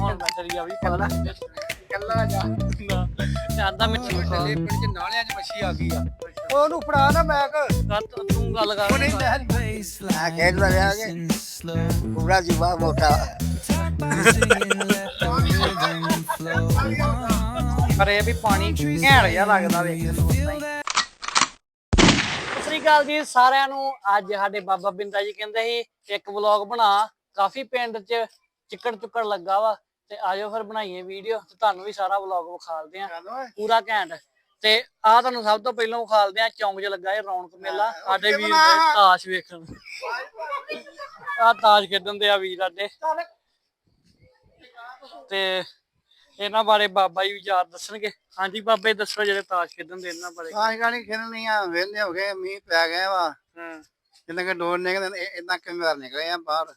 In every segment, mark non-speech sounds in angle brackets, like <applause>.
ਹੁਣ ਮੈਂ ਤੇਰੀ ਆ ਵੀ ਪਤਾ ਕੱਲਾ ਜਾ। ਜਾਂਦਾ ਖਾ ਤੇ ਪਿੰਡ ਚ ਨਾਲਿਆਂ 'ਚ ਮੱਛੀ ਆ ਗਈ ਆ। ਉਹਨੂੰ ਫੜਾ ਨਾ ਮੈਕ। ਕਰ ਤੂੰ ਗੱਲ ਕਰ। ਨਹੀਂ ਲੈ ਆ ਖੇਡ ਰਿਹਾ ਕਿ। ਪੂਰਾ ਜੀਵਾ ਮੋਟਾ। ਪਰ ਇਹ ਵੀ ਪਾਣੀ ਘੈਂਟ ਜਿਹਾ ਲੱਗਦਾ ਵੇਖਣ ਨੂੰ ਸ੍ਰੀ ਅਕਾਲ ਜੀ ਸਾਰਿਆਂ ਨੂੰ। ਅੱਜ ਸਾਡੇ ਬਾਬਾ ਬਿੰਦਾ ਜੀ ਕਹਿੰਦੇ ਸੀ ਇੱਕ ਵਲੌਗ ਬਣਾ। ਕਾਫੀ ਪਿੰਡ 'ਚ ਚਿੱਕੜ ਚੁੱਕੜ ਲੱਗਾ ਵਾ। ਤੇ ਆਜੋ ਫਿਰ ਬਣਾਈਏ ਵੀਡੀਓ ਤੇ ਤੁਹਾਨੂੰ ਵੀ ਸਾਰਾ ਵਲੌਗ ਵਿਖਾਲਦੇ ਆ? ਪੂਰਾ ਘੈਂਟ। ਤੇ ਆ ਤੁਹਾਨੂੰ ਸਭ ਤੋਂ ਪਹਿਲਾਂ ਵਿਖਾਲਦੇ ਆ ਚੌਂਕ 'ਚ ਲੱਗਾ ਇਹ ਰੌਣਕ ਮੇਲਾ। ਸਾਡੇ ਵੀਰ ਦੇ ਤਾਸ਼ ਵੇਖਣ। ਆ ਤਾਸ਼ ਖੇਡਣ ਦੇ ਆ ਵੀਰ ਸਾਡੇ। ਤੇ ਇਹਨਾਂ ਬਾਰੇ ਬਾਬਾ ਜੀ ਵਿਚਾਰ ਦੱਸਣਗੇ। ਹਾਂਜੀ ਬਾਬੇ ਦੱਸੋ ਜਿਹੜੇ ਤਾਸ਼ ਖੇਡਣ ਦੇ ਇਹਨਾਂ ਬਾਰੇ। ਆਹ ਗਾਣੀ ਖੇਡਣੀ ਆ? ਵੇਲੇ ਹੋ ਗਏ ਮੀਂਹ ਪੈ ਗਏ ਵਾ। ਹਾਂ। ਜਿੰਨਾ ਕਿ ਡੋਰ ਨਿਕਲਦੇ ਇਦਾਂ ਕਿਵੇਂ ਨਿਕਲੇ ਆ ਬਾਹਰ।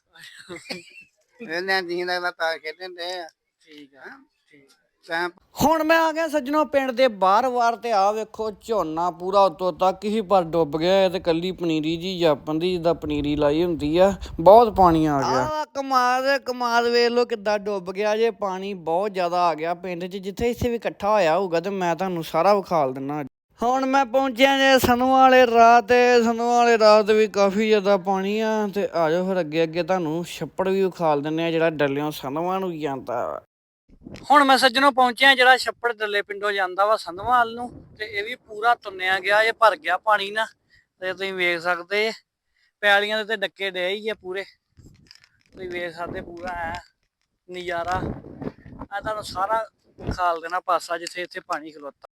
<laughs> ਵੇਲੇ ਜੀ ਲੱਗਦਾ ਤਾਂ ਖੇਡਣ ਦੇ ਆ। ਠੀਕ ਆ ਠੀਕ। ਟਾਈਮ ਹੁਣ ਮੈਂ ਆ ਗਿਆ ਸੱਜਣੋ ਪਿੰਡ ਦੇ ਬਾਹਰ-ਬਾਹਰ ਤੇ ਆ ਵੇਖੋ ਝੋਨਾ ਪੂਰਾ ਉਤੋਂ ਤੱਕ ਹੀ ਪਰ ਡੁੱਬ ਗਿਆ। ਹੈ ਤੇ ਕੱਲੀ ਪਨੀਰੀ ਜੀ ਜਾਪਣ ਦੀ ਜਿੱਦਾਂ ਪਨੀਰੀ ਲਾਈ ਹੁੰਦੀ ਆ ਬਹੁਤ ਪਾਣੀ ਆ ਗਿਆ। ਆ ਕਮਾਦ ਕਮਾਦ ਵੇਖ ਲੋ ਕਿੱਦਾਂ ਡੁੱਬ ਗਿਆ ਜੇ। ਪਾਣੀ ਬਹੁਤ ਜ਼ਿਆਦਾ ਆ ਗਿਆ ਪਿੰਡ 'ਚ ਜਿੱਥੇ ਇੱਥੇ ਵੀ ਇਕੱਠਾ ਹੋਇਆ ਹੋਊਗਾ ਤੇ ਮੈਂ ਤੁਹਾਨੂੰ ਸਾਰਾ ਵਿਖਾਲ ਦਿੰਨਾ। ਹੁਣ ਮੈਂ ਪਹੁੰਚਿਆ ਜੇ ਸਨੂ ਵਾਲੇ ਰਾਹ ਤੇ। ਸਨੂ ਵਾਲੇ ਰਾਹ ਤੇ ਵੀ ਕਾਫੀ ਜ਼ਿਆਦਾ ਪਾਣੀ ਆ। ਤੇ ਆ ਜਾਓ ਫਿਰ ਅੱਗੇ ਅੱਗੇ ਤੁਹਾਨੂੰ ਛੱਪੜ ਵੀ ਵਿਖਾਲ ਦਿੰਨੇ ਆ, ਜਿਹੜਾ ਡੱਲਿਓਂ ਸਨਵਾ ਨੂੰ ਜਾਂਦਾ ਵਾ। ਹੁਣ ਮੈਂ ਸੱਜਣੋਂ ਪਹੁੰਚਿਆ ਜਿਹੜਾ ਛੱਪੜ ਡੱਲੇ ਪਿੰਡੋਂ ਜਾਂਦਾ ਵਾ ਸੰਧਵਾਲ ਨੂੰ। ਤੇ ਇਹ ਵੀ ਪੂਰਾ ਤੁੰਨਿਆ ਗਿਆ, ਇਹ ਭਰ ਗਿਆ ਪਾਣੀ ਨਾ। ਤੇ ਤੁਸੀਂ ਵੇਖ ਸਕਦੇ, ਪੈਲੀਆਂ ਦੇ ਤੇ ਡੱਕੇ ਡੇ ਹੀ ਆ ਪੂਰੇ। ਤੁਸੀਂ ਵੇਖ ਸਕਦੇ ਪੂਰਾ ਹੈ ਨਜ਼ਾਰਾ। ਆ ਤੁਹਾਨੂੰ ਸਾਰਾ ਖਾਲ ਦੇਣਾ ਪਾਸਾ ਜਿੱਥੇ ਇੱਥੇ ਪਾਣੀ ਖਲੋਤਾ।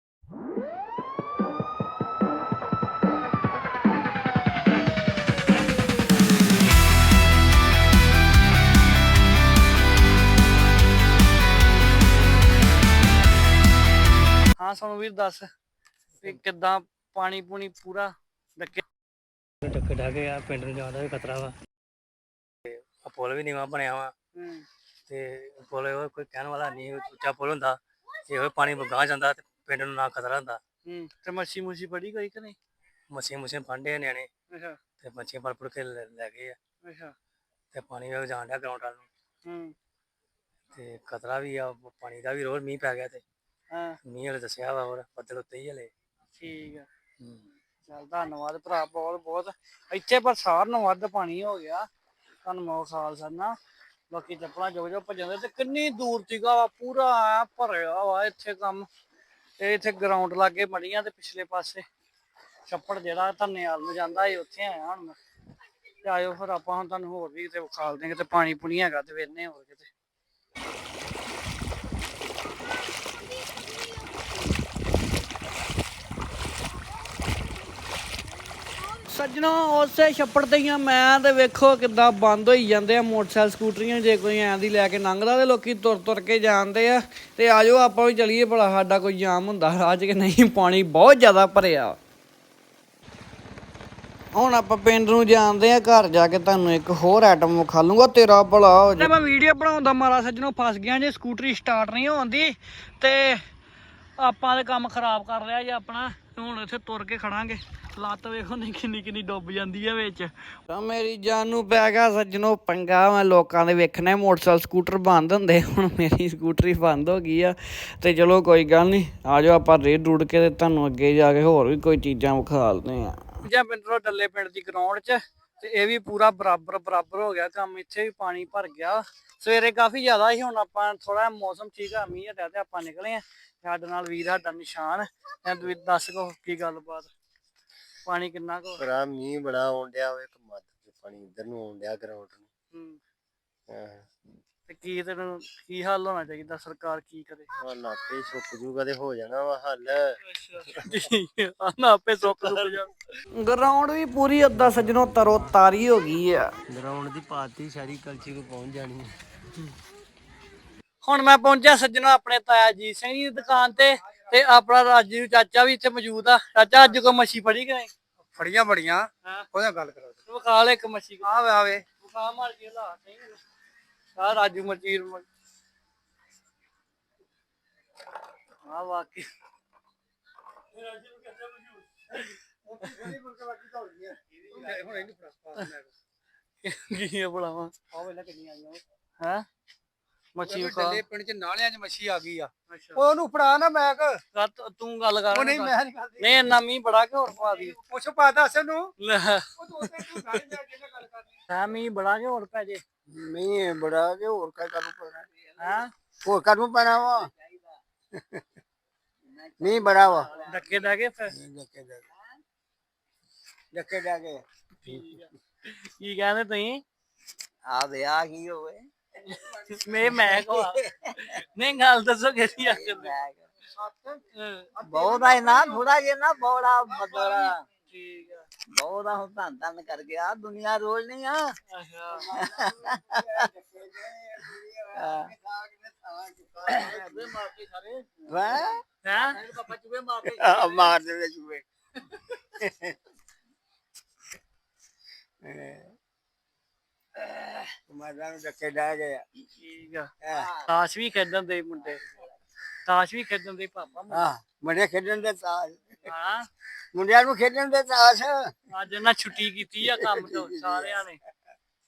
ਵੀਰ ਦੱਸ ਵੀ ਕਿੱਦਾਂ ਪਾਣੀ ਪੂਣੀ ਪੂਰਾ ਡੱਕੇ ਟੱਕ ਢਾਗੇ ਆ ਪਿੰਡ ਨੂੰ ਜਾਣ ਦਾ ਵੀ ਖਤਰਾ ਵਾ। ਤੇ ਆ ਪੁਲ ਵੀ ਨੀਵਾਂ ਬਣਿਆ ਵਾ। ਤੇ ਪੁਲ ਉਹ ਕੋਈ ਕਹਿਣ ਵਾਲਾ ਨਹੀਂ ਉੱਚਾ ਪੁਲ ਹੁੰਦਾ। ਜੇ ਉਹ ਪਾਣੀ ਵਗਾ ਜਾਂਦਾ ਤੇ ਪਿੰਡ ਨੂੰ ਨਾ ਖਤਰਾ ਹੁੰਦਾ। ਤੇ ਮੱਛੀ ਮੁੱਛੀ ਫੜੀ ਕੋਈ ਕਿ ਨਹੀਂ? ਮੱਛੀਆਂ ਮੁੱਛੀਆਂ ਫਾਂਡੇ ਨਿਆਣੇ। ਅੱਛਾ। ਤੇ ਮੱਛੀਆਂ ਫੜ ਫੜ ਕੇ ਲੈ ਗਏ ਆ। ਅੱਛਾ। ਤੇ ਪਾਣੀ ਵੇ ਜਾਣ ਡਿਆ ਗਰਾਊਂਡ ਵੱਲ ਨੂੰ। ਹੂੰ। ਤੇ ਖਤਰਾ ਵੀ ਆ ਪਾਣੀ ਦਾ ਵੀ ਰੋਜ਼ ਮੀਂਹ ਪੈ ਗਿਆ ਤੇ। ਹਾਂ। ਮੀਂਹ ਵਾਲੇ ਦੱਸਿਆ ਵਾ ਹੋਰ ਬੱਦਲ ਉੱਤੇ ਹੀ ਹਲੇ। ਠੀਕ ਆ। ਚੱਲ ਧੰਨਵਾਦ ਭਰਾ ਬਹੁਤ ਬਹੁਤ। ਇੱਥੇ ਪਰ ਸਾਰ ਨੂੰ ਵੱਧ ਪਾਣੀ ਹੋ ਗਿਆ। ਤੁਹਾਨੂੰ ਮੈਂ ਖਾਲ ਸਰਨਾ ਬਾਕੀ ਚੱਪਲਾਂ ਜੋ ਜੋ ਭਜਦੇ ਤੇ ਕਿੰਨੀ ਦੂਰ ਸੀਗਾ ਵਾ ਪੂਰਾ ਐਂ ਭਰਿਆ ਵਾ ਇੱਥੇ ਕੰਮ। ਤੇ ਇੱਥੇ ਗਰਾਊਂਡ ਲਾਗੇ ਮੜੀਆਂ ਤੇ ਪਿਛਲੇ ਪਾਸੇ। ਛੱਪੜ ਜਿਹੜਾ ਧੰਨੇਵਾਲ ਨੂੰ ਜਾਂਦਾ ਏ ਉੱਥੇ ਆਇਆ ਹੁਣ ਤੇ ਆਇਓ ਫਿਰ ਆਪਾਂ ਹੁਣ ਤੁਹਾਨੂੰ ਹੋਰ ਵੀ ਕਿਤੇ ਵਿਖਾਲ ਦੇਂਗੇ ਤੇ ਪਾਣੀ ਪੁਣੀ ਹੈਗਾ ਤੇ ਵੇਨੇ ਹੋਰ ਕਿਤੇ। ਸੱਜਣੋ, ਉਸੇ ਛੱਪੜ ਤੇ ਹੀ ਆ। ਮੈਂ ਤੇ ਵੇਖੋ ਕਿੱਦਾਂ ਬੰਦ ਹੋਈ ਜਾਂਦੇ ਆ ਮੋਟਰਸਾਈਕਲ, ਸਕੂਟਰੀਆਂ, ਜੇ ਕੋਈ ਐਂ ਦੀ ਲੈ ਕੇ ਲੰਘਦਾ ਤੇ ਲੋਕੀ ਤੁਰ ਤੁਰ ਕੇ ਜਾਂਦੇ ਆ। ਤੇ ਆਜੋ, ਆਪਾਂ ਵੀ ਚਲੀਏ ਭਲਾ, ਸਾਡਾ ਕੋਈ ਜਾਮ ਹੁੰਦਾ। ਅੱਜ ਕਿ ਨਹੀਂ, ਪਾਣੀ ਬਹੁਤ ਜ਼ਿਆਦਾ ਭਰਿਆ। ਹੁਣ ਆਪਾਂ ਪਿੰਡ ਨੂੰ ਜਾਂਦੇ ਆ, ਘਰ ਜਾ ਕੇ ਤੁਹਾਨੂੰ ਇੱਕ ਹੋਰ ਆਈਟਮ ਵਿਖਾ ਲੂੰਗਾ ਤੇਰਾ ਭਲਾ ਹੋ ਜਾ। ਮੈਂ ਵੀਡੀਓ ਬਣਾਉਂਦਾ ਮਾਰਾ ਸੱਜਣੋ, ਫਸ ਗਿਆ ਜੇ, ਸਕੂਟਰੀ ਸਟਾਰਟ ਨਹੀਂ ਹੋਉਂਦੀ ਤੇ ਆਪਾਂ ਤੇ ਕੰਮ ਖਰਾਬ ਕਰ ਲਿਆ ਜੇ ਆਪਣਾ। ਹੁਣ ਇੱਥੇ ਤੁਰ ਕੇ ਖੜਾਂਗੇ। ਲੱਤ ਵੇਖੋ ਨਹੀਂ ਕਿੰਨੀ ਕਿੰਨੀ ਡੁੱਬ ਜਾਂਦੀ ਆ ਵਿੱਚ। ਤਾਂ ਮੇਰੀ ਜਾਨ ਨੂੰ ਪੈ ਗਿਆ ਸੱਜਣੋ ਪੰਗਾ। ਮੈਂ ਲੋਕਾਂ ਦੇ ਵੇਖਣੇ ਮੋਟਰਸਾਈਕਲ ਸਕੂਟਰ ਬੰਦ ਹੁੰਦੇ। ਹੁਣ ਮੇਰੀ ਸਕੂਟਰੀ ਬੰਦ ਹੋ ਗਈ ਆ। ਤੇ ਚਲੋ ਕੋਈ ਗੱਲ ਨਹੀਂ ਆਜੋ ਆਪਾਂ ਰੇਡ ਰੂਡ ਕੇ ਤੇ ਤੁਹਾਨੂੰ ਅੱਗੇ ਜਾ ਕੇ ਹੋਰ ਵੀ ਕੋਈ ਚੀਜ਼ਾਂ ਵਿਖਾਲਦੇ ਆ। ਜਾਂ ਪਿੰਡ ਡੱਲੇ ਪਿੰਡ ਦੀ ਗਰਾਊਂਡ 'ਚ ਤੇ ਇਹ ਵੀ ਪੂਰਾ ਬਰਾਬਰ ਬਰਾਬਰ ਹੋ ਗਿਆ ਕੰਮ। ਇੱਥੇ ਵੀ ਪਾਣੀ ਭਰ ਗਿਆ। ਸਵੇਰੇ ਕਾਫੀ ਜ਼ਿਆਦਾ ਸੀ ਹੁਣ ਆਪਾਂ ਥੋੜਾ ਮੌਸਮ ਠੀਕ ਆ ਮੀਂਹ ਹਟਿਆ ਤੇ ਆਪਾਂ ਨਿਕਲੇ ਆ। ਸਾਡੇ ਨਾਲ ਵੀਰ ਸਾਡਾ ਨਿਸ਼ਾਨ ਐਂ ਤੁਸੀਂ ਦੱਸ ਕੋ ਕੀ ਗੱਲਬਾਤ। ਪਾਣੀ ਕਿੰਨਾ ਕੁ ਬੜਾ ਮੀਂਹ ਬੜਾ ਆਉਣ ਡਿਆ ਵਾ ਇੱਕ ਮੱਧ ਤੇ ਪਾਣੀ ਇੱਧਰ ਨੂੰ ਆਉਣ ਡਿਆ ਗਰਾਊਂਡ ਨੂੰ। ਹੂੰ, ਹਾਂ। ਤੇ ਕੀ ਤੈਨੂੰ ਕੀ ਹੱਲ ਹੋਣਾ ਚਾਹੀਦਾ? ਸਰਕਾਰ ਕੀ ਕਰੇ? ਹਾਂ ਨਾਪੇ ਸੁੱਕ ਜੂਗਾ ਤੇ ਹੋ ਜਾਣਾ ਵਾ ਹੱਲ। ਆ ਨਾ ਆਪੇ ਸੁੱਕ ਸੁੱਕ ਜਾ ਗਰਾਊਂਡ ਵੀ ਪੂਰੀ ਅੱਧਾ ਸੱਜਣੋ ਤਰੋ ਤਾਰੀ ਹੋ ਗਈ ਆ। ਗਰਾਊਂਡ ਦੀ ਪਾਤੀ ਸ਼ਹਿਰੀ ਕਲਚੀ ਨੂੰ ਪਹੁੰਚ ਜਾਣੀ ਹੁਣ ਮੈਂ ਪਹੁੰਚਿਆ ਸੱਜਣੋ ਆਪਣੇ ਤਾਇਆ ਜੀ ਸਿੰਘ ਜੀ ਦੀ ਦੁਕਾਨ ਤੇ ਤੇ ਆਪਣਾ ਰਾਜੀਵ ਚਾਚਾ ਵੀ ਇੱਥੇ ਮੌਜੂਦ ਆ। ਚਾਚਾ ਅੱਜ ਕੋ ਮੱਛੀ ਫੜੀ ਗਏ ਫੜੀਆਂ ਬੜੀਆਂ। ਹਾਂ। ਉਹਦਾ ਗੱਲ ਕਰੋ। ਵਿਖਾ ਲੈ ਇੱਕ ਮੱਛੀ। ਆਵੇ ਆਵੇ। ਵਿਖਾ ਮਾਰ ਕੇ ਲਾ ਸਹੀ <laughs> ਆ ਰਾਜੂ ਮਚੀਰ ਆ ਵਾਕੀ ਹੁਣ ਇਹਨੂੰ ਫੜਾ ਪਾ ਮੈਂ ਕੀ ਬੁਲਾਵਾ ਆਵੇ ਲੈ ਕਿੰਨੀ ਆਈਆਂ। ਹੈ? ਮੱਛੀ ਉਹ ਖਾ। ਡੱਲੇ ਪਿੰਡ ਚ ਨਾਲਿਆਂ 'ਚ ਮੱਛੀ ਆ ਗਈ ਆ। ਅੱਛਾ। ਉਹ ਉਹਨੂੰ ਫੜਾ ਨਾ ਮੈਂ ਕਿ ਤੂੰ ਗੱਲ ਕਰ। ਉਹ ਨਹੀਂ ਮੈਂ ਨਹੀਂ ਕਰਦੀ। ਨਹੀਂ ਇੰਨਾ ਮੀਂਹ ਬੜਾ ਕਿ ਹੋਰ ਪਾ ਦੀ ਪੁੱਛ ਪਾ ਦੱਸ ਨੂੰ ਲੈ। ਉਹ ਤੂੰ ਉੱਥੇ ਤੂੰ ਗੱਲ ਜਿਹਨੇ ਗੱਲ ਕਰਨੀ। ਹੈ ਮੀਂਹ ਬੜਾ ਕਿ ਹੋਰ ਪੈ ਜੇ? ਨਹੀਂ ਬੜਾ ਕਿ ਹੋਰ ਕਾ ਕਰੂ ਪੈਣਾ। ਹਾਂ? ਹੋਰ ਕਰੂ ਪੈਣਾ ਵਾ? ਨਹੀਂ ਬੜਾ ਵਾ। ਡੱਕੇ ਡੈ ਕੇ ਜੱਕੇ ਜਾ ਜੱਕੇ ਜਾ ਕੇ ਕੀ ਕਹਿੰਦੇ ਤੁਸੀਂ? ਆ ਦੇ ਆ ਕੀ ਹੋਵੇ। ਮੈਂ ਮੈਂ ਕੋ ਨਹੀਂ ਗੱਲ ਦੱਸੋ ਕਿਹਦੀ ਆ ਬਹੁਤ ਆ ਨਾ ਥੋੜਾ ਜਿਹਾ ਨਾ ਬੋੜਾ ਬਦਲਾ। ਠੀਕ ਆ। ਬਹੁਤ ਹੁਣ ਧੰਨ ਧੰਨ ਕਰ ਗਿਆ ਦੁਨੀਆ ਰੋਜ਼ ਨਹੀਂ ਆ। ਹੈ? ਪਾਪਾ ਚੂਹੇ। <laughs> ਮਾਰਦੇ ਨੂੰ ਜੱਕੇ ਜਾ ਗਿਆ ਠੀਕ ਆ। ਤਾਸ਼ ਵੀ ਖੇਡਣ ਦੇ ਮੁੰਡੇ। ਤਾਸ਼ ਵੀ ਖੇਡਣ ਦੇ ਪਾਪਾ ਹਾਂ ਮੁੰਡੇ ਖੇਡਣ ਦੇ ਤਾਸ਼। ਹਾਂ। ਮੁੰਡਿਆਂ ਨੂੰ ਖੇਡਣ ਦੇ ਤਾਸ਼। ਅੱਜ ਇਹਨਾਂ ਛੁੱਟੀ ਕੀਤੀ ਆ ਕੰਮ ਤੋਂ ਸਾਰਿਆਂ ਨੇ।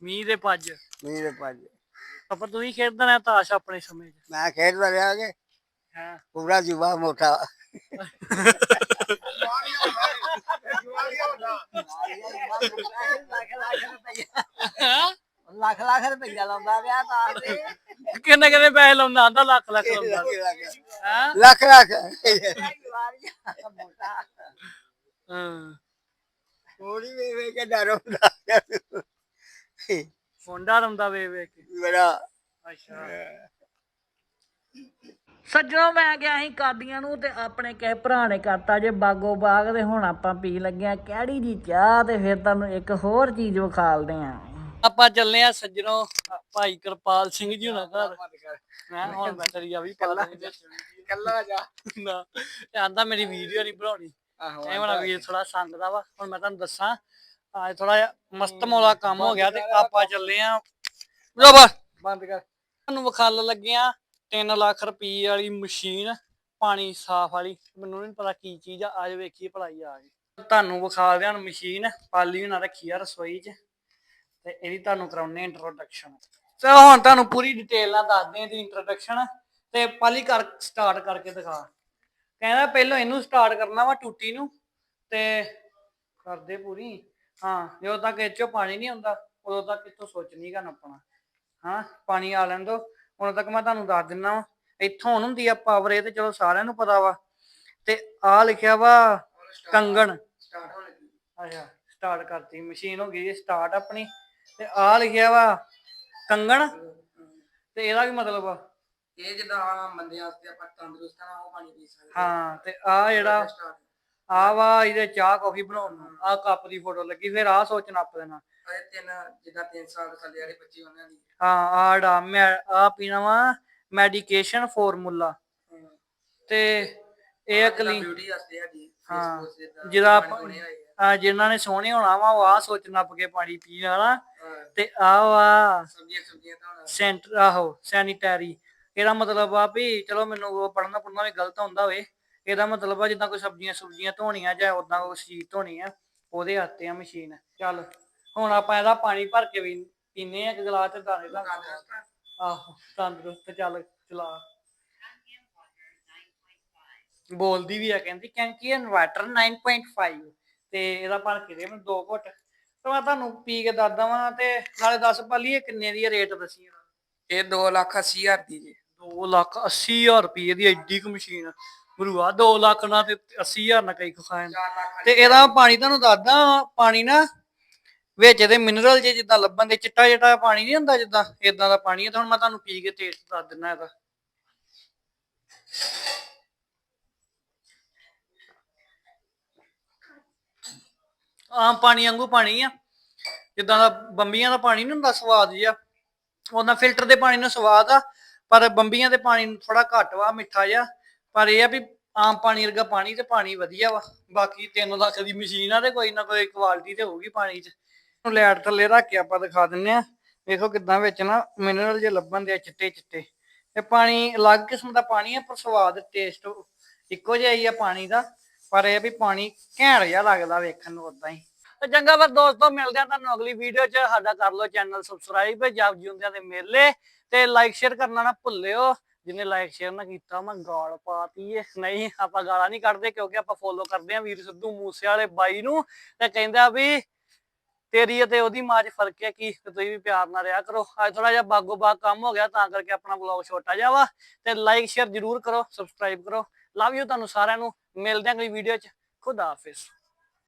ਮੀਂਹ ਦੇ ਪੱਜ ਮੇਰੇ ਪਾਪਾ ਖੇਡਦਾ ਤਾਸ਼ ਆਪਣੇ ਸਮੇਂ 'ਚ? ਮੈਂ ਖੇਡਦਾ ਰਿਹਾ ਕਿ ਹਾਂ। ਪੂਰਾ ਜੁਵਾ ਮੋਟਾ। ਲੱਖ ਲੱਖ ਰੁਪਈਆ ਲਾਉਂਦਾ? ਰਿਹਾ ਤਾਂ ਕਿੰਨੇ ਕਿੰਨੇ ਪੈਸੇ ਲਾਉਂਦਾ। ਆਂਦਾ ਲੱਖ ਲੱਖ। ਲਾਉਂਦਾ ਹਾਂ? ਲੱਖ ਲੱਖ। ਹਾਂ। ਥੋੜੀ ਵੇ ਵੇ ਕੇ ਡਰ ਹੁੰਦਾ। ਫੋਂਡਾ ਰੰਦਾ ਵੇ ਵੇ ਕੇ। ਬੜਾ। ਅੱਛਾ। ਸੱਜਣੋ ਮੈਂ ਗਿਆ ਸੀ ਕਾਦੀਆਂ ਨੂੰ ਤੇ ਆਪਣੇ ਕਿਸੇ ਭਰਾ ਨੇ ਕਰਤਾ ਜੇ ਬਾਗੋ ਬਾਗ ਤੇ ਹੁਣ ਆਪਾਂ ਪੀ ਲੱਗਿਆ ਕਿਹੜੀ ਜੀ ਚਾਹ ਤੇ ਫਿਰ ਤੁਹਾਨੂੰ ਇੱਕ ਹੋਰ ਚੀਜ਼ ਵਿਖਾਲਦੇ ਆ ਆਪਾਂ ਚੱਲੇ ਆ ਸੱਜਣੋ ਭਾਈ ਕਿਰਪਾਲ ਸਿੰਘ ਜੀ ਹੁਣਾਂ ਘਰ। ਮੈਂ ਹੁਣ ਤੇਰੀ ਆ ਵੀ ਪਾ ਕੱਲਾ ਜਾ। ਨਾ ਆਂਦਾ ਮੇਰੀ ਵੀਡੀਓ ਨਹੀਂ ਬਣਾਉਣੀ। ਆਹੋ ਇਹ ਵਾਲਾ ਵੀਰ ਥੋੜਾ ਸੰਗਦਾ ਵਾ। ਹੁਣ ਮੈਂ ਤੁਹਾਨੂੰ ਦੱਸਾਂ ਅੱਜ ਥੋੜਾ ਜਿਹਾ ਮਸਤ ਮੌਲਾ ਕੰਮ ਹੋ ਗਿਆ ਤੇ ਆਪਾਂ ਚੱਲੇ ਆ ਰੋਬਾ ਬੰਦ ਕਰ। ਤੁਹਾਨੂੰ ਵਿਖਾਲ ਲੱਗੇ ਆ 3 ਲੱਖ ਰੁਪਏ ਵਾਲੀ ਮਸ਼ੀਨ ਪਾਣੀ ਸਾਫ਼ ਵਾਲੀ, ਮੈਨੂੰ ਨਹੀਂ ਪਤਾ ਕੀ ਚੀਜ਼ ਆ ਅੱਜ ਵੇਖੀਏ ਭਲਾਈ ਆ ਗਈ। ਤੁਹਾਨੂੰ ਵਿਖਾ ਦਿਆਂ ਮਸ਼ੀਨ, ਪਾਲੀ ਹੁਣਾ ਰੱਖੀ ਆ ਰਸੋਈ 'ਚ, ਤੇ ਇਹਦੀ ਤੁਹਾਨੂੰ ਕਰਾਉਣੇ ਇੰਟਰੋਡਕਸ਼ਨ ਤੇ ਹੁਣ ਤੁਹਾਨੂੰ ਪੂਰੀ ਡਿਟੇਲ ਨਾਲ ਦੱਸਦੇ ਆ ਇਹਦੀ ਇੰਟਰੋਡਕਸ਼ਨ ਤੇ ਪਾਲੀ ਕਰ ਸਟਾਰਟ ਕਰਕੇ ਦਿਖਾ। ਕਹਿੰਦਾ ਪਹਿਲਾਂ ਇਹਨੂੰ ਸਟਾਰਟ ਕਰਨਾ ਵਾ ਟੂਟੀ ਨੂੰ, ਤੇ ਕਰਦੇ ਪੂਰੀ। ਹਾਂ, ਜਦੋਂ ਤੱਕ ਇਹ ਚੋਂ ਪਾਣੀ ਨਹੀਂ ਆਉਂਦਾ, ਉਦੋਂ ਤੱਕ ਇੱਥੋਂ ਸੋਚ ਨਹੀਂ ਕਰਨਾ ਆਪਣਾ। ਹਾਂ, ਪਾਣੀ ਆ ਲੈਣ ਦੋ। ਉਦੋਂ ਤੱਕ ਮੈਂ ਤੁਹਾਨੂੰ ਦੱਸ ਦਿੰਨਾ ਵਾ ਇੱਥੋਂ ਹੁਣ ਹੁੰਦੀ ਆ ਪਾਵਰ ਇਹ ਤੇ ਚਲੋ ਸਾਰਿਆਂ ਨੂੰ ਪਤਾ ਵਾ। ਤੇ ਆ ਲਿਖਿਆ ਵਾ ਕੰਗਣ। ਸਟਾਰਟ ਹੋਣ ਲੱਗੀ ਅੱਛਾ ਸਟਾਰਟ ਕਰਤੀ ਮਸ਼ੀਨ ਹੋ ਗਈ ਸਟਾਰਟ ਆਪਣੀ। ਤੇ ਆ ਲਿਖਿਆ ਵਾ ਕੰਗਣ। ਤੇ ਇਹਦਾ ਕੀ ਮਤਲਬ ਆ? ਇਹ ਜਿੱਦਾਂ ਬੰਦੇ ਵਾਸਤੇ ਆਪਾਂ ਤੰਦਰੁਸਤ ਆ ਉਹ ਪਾਣੀ ਪੀ ਸਕਦੇ ਹਾਂ ਤੇ ਆ ਜਿਹੜਾ ਆ ਵਾ ਇਹਦੇ ਚਾਹ ਕਾਫੀ ਬਣਾਉਣ ਨੂੰ। ਆ ਕੱਪ ਦੀ ਫੋਟੋ ਲੱਗੀ ਫਿਰ ਆ ਸੋਚ ਨੱਪ ਦੇਣਾ ਇਹ ਤਿੰਨ ਜਿੱਦਾਂ 3 ਸਾਲ ਦੇ ਥੱਲੇ ਵਾਲੇ ਬੱਚੇ ਉਹਨਾਂ ਦੀ। ਹਾਂ ਆੜਾ ਮੈਂ ਆ ਪੀਣਾ ਵਾ ਮੈਡੀਕੇਸ਼ਨ ਫਾਰਮੂਲਾ ਤੇ ਇਹ ਅਕਲੀ ਬਿਊਟੀ ਵਾਸਤੇ ਸਾਡੀ ਹਾਂ, ਜਿਹਦਾ ਆਪਾਂ- ਆ। ਜਿਨ੍ਹਾਂ ਨੇ ਸੋਹਣੇ ਹੋਣਾ ਵਾ ਉਹ ਆ ਸੋਚ ਨੱਪ ਕੇ ਪਾਣੀ ਪੀਣ ਵਾਲਾ ਤੇ ਆ ਵਾ ਸਬਜ਼ੀਆਂ ਸਬਜ਼ੀਆਂ ਤਾਂ ਹੁਣ ਸੈਂਟ ਆਹੋ ਸੈਨੀਟਰੀ ਇਹਦਾ ਮਤਲਬ ਆ ਵੀ ਚਲੋ ਮੈਨੂੰ ਉਹ ਪੜਨਾ ਪੜਨਾ ਵੀ ਗਲਤ ਹੁੰਦਾ ਹੋਵੇ ਇਹਦਾ ਮਤਲਬ ਆ ਜਿੱਦਾਂ ਕੋਈ ਸਬਜ਼ੀਆਂ ਸੁਬਜ਼ੀਆਂ ਧੋਣੀਆਂ ਜਾਂ ਉਦਾਂ ਕੋਈ ਚੀਜ਼ ਧੋਣੀ ਆ ਉਹਦੇ ਹੱਥੇ ਆ ਮਸ਼ੀਨ ਚੱਲ। ਹੁਣ ਆਪਾਂ ਇਹਦਾ ਪਾਣੀ ਭਰ ਕੇ ਵੀ ਪੀਨੇ ਆ ਇੱਕ ਗਲਾਸ ਤੇ ਦਾਣੇ ਦਾ ਆਹੋ ਤੰਦਰੁਸਤ ਚੱਲ ਚਲਾ। ਬੋਲਦੀ ਵੀ ਆ ਕਹਿੰਦੀ ਕੈਂਕੀ ਇਨਵਰਟਰ 9.5 ਤੇ ਇਹਦਾ ਭਰ ਕੇ ਦੇ ਮੈਨੂੰ ਦੋ ਘੁੱਟ। ਤੇ ਮੈਂ ਤੁਹਾਨੂੰ ਪੀ ਕੇ ਦੱਸਦਾ ਵਾਂ ਤੇ ਨਾਲੇ ਦੱਸ ਪਾਲੀ ਇਹ ਕਿੰਨੇ ਦੀ ਰੇਟ ਦੱਸੀ ਇਹ 2 ਲੱਖ 80 ਹਜ਼ਾਰ ਦੀ ਜੀ। 2 ਲੱਖ 80 ਹਜ਼ਾਰ ਰੁਪਏ ਦੀ ਐਡੀ ਕੁ ਮਸ਼ੀਨ ਗੁਰੂਆ 2 ਲੱਖ ਨਾਲ ਤੇ 80 ਹਜ਼ਾਰ ਨਾਲ ਕਈ ਖਾਣ 4 ਲੱਖ ਤੇ ਇਹਦਾ ਪਾਣੀ ਤੁਹਾਨੂੰ ਦੱਸਦਾ ਪਾਣੀ ਨਾ ਵਿੱਚ ਇਹਦੇ ਮਿਨਰਲ ਜੇ ਜਿੱਦਾਂ ਲੱਭਣ ਦੇ, ਚਿੱਟਾ ਚਿੱਟਾ ਪਾਣੀ ਨਹੀਂ ਹੁੰਦਾ ਜਿੱਦਾਂ ਇਦਾਂ ਦਾ ਪਾਣੀ ਹੈ ਤਾਂ ਹੁਣ ਮੈਂ ਤੁਹਾਨੂੰ ਪੀ ਕੇ ਟੇਸਟ ਦੱਸ ਦਿੰਦਾ ਇਹਦਾ। ਆਮ ਪਾਣੀ ਵਾਂਗੂ ਪਾਣੀ ਆ, ਜਿੱਦਾਂ ਦਾ ਬੰਬੀਆਂ ਦਾ ਪਾਣੀ ਨਹੀਂ ਹੁੰਦਾ ਸਵਾਦ ਜਿਹਾ, ਉਹਨਾਂ ਫਿਲਟਰ ਦੇ ਪਾਣੀ ਨੂੰ ਸਵਾਦ ਆ, ਪਰ ਬੰਬੀਆਂ ਦੇ ਪਾਣੀ ਨੂੰ ਥੋੜਾ ਘੱਟ ਵਾ, ਮਿੱਠਾ ਜਿਹਾ, ਪਰ ਇਹ ਆ ਵੀ ਆਮ ਪਾਣੀ ਵਰਗਾ ਪਾਣੀ ਤੇ ਪਾਣੀ ਵਧੀਆ ਵਾ, ਬਾਕੀ 3 ਲੱਖ ਦੀ ਮਸ਼ੀਨ ਆ ਤੇ ਕੋਈ ਨਾ ਕੋਈ ਕੁਆਲਿਟੀ ਤੇ ਹੋਊਗੀ ਪਾਣੀ 'ਚ। ਨੂੰ ਲੈਟ ਥੱਲੇ ਰੱਖ ਕੇ ਆਪਾਂ ਦਿਖਾ ਦਿੰਨੇ ਆ। ਵੇਖੋ ਕਿਦਾਂ ਵਿੱਚ ਨਾ ਮਿਨਰਲ ਜੇ ਲੱਭਣ ਦੇ ਚਿੱਟੇ ਚਿੱਟੇ। ਇਹ ਪਾਣੀ ਅਲੱਗ ਕਿਸਮ ਦਾ ਪਾਣੀ ਹੈ ਪਰ ਸਵਾਦ ਟੇਸਟ ਇੱਕੋ ਜਿਹਾ ਹੀ ਆ ਪਾਣੀ ਦਾ। ਪਰ ਇਹ ਵੀ ਪਾਣੀ ਘੈਂਟ ਜਿਹਾ ਲੱਗਦਾ ਵੇਖਣ ਨੂੰ ਉਦਾਂ ਹੀ। ਤੇ ਚੰਗਾ ਫਿਰ ਦੋਸਤੋ, ਮਿਲਦੇ ਆ ਤੁਹਾਨੂੰ ਅਗਲੀ ਵੀਡੀਓ 'ਚ। ਸਾਡਾ ਕਰ ਲਓ ਚੈਨਲ ਸਬਸਕ੍ਰਾਈਬ ਜਬ ਜਿਉਂਦਿਆਂ ਦੇ ਮੇਲੇ। ਤੇ ਲਾਈਕ ਸ਼ੇਅਰ ਕਰਨਾ ਨਾ ਭੁੱਲਿਓ। ਜਿਹਨੇ ਲਾਈਕ ਸ਼ੇਅਰ ਨਾ ਕੀਤਾ, ਮੈਂ ਗਾਲ ਪਾਤੀ ਏ। ਨਹੀਂ, ਆਪਾਂ ਗਾਲਾਂ ਨਹੀਂ ਕੱਢਦੇ, ਕਿਉਂਕਿ ਆਪਾਂ ਫੋਲੋ ਕਰਦੇ ਆ ਵੀਰ ਸਿੱਧੂ ਮੂਸੇ ਵਾਲੇ ਬਾਈ ਨੂੰ। ਤੇ ਕਹਿੰਦਾ ਵੀ ਤੇਰੀ ਅਤੇ ਉਹਦੀ ਮਾਂ 'ਚ ਫ਼ਰਕ ਹੈ ਕੀ ਤੁਸੀਂ ਵੀ ਪਿਆਰ ਨਾਲ ਰਿਹਾ ਕਰੋ। ਅੱਜ ਥੋੜਾ ਜਿਹਾ ਬਾਗੋ ਬਾਗ ਕੰਮ ਹੋ ਗਿਆ, ਤਾਂ ਕਰਕੇ ਆਪਣਾ ਬਲੌਗ ਛੋਟਾ ਜਿਹਾ ਵਾ। ਤੇ ਲਾਈਕ ਸ਼ੇਅਰ ਜਰੂਰ ਕਰੋ ਸਬਸਕ੍ਰਾਈਬ ਕਰੋ। ਲਵ ਯੂ ਤੁਹਾਨੂੰ ਸਾਰਿਆਂ ਨੂੰ। ਮਿਲਦੇ ਹਾਂ ਅਗਲੀ ਵੀਡੀਓ 'ਚ। ਖੁਦਾ ਹਾਫਿਜ਼।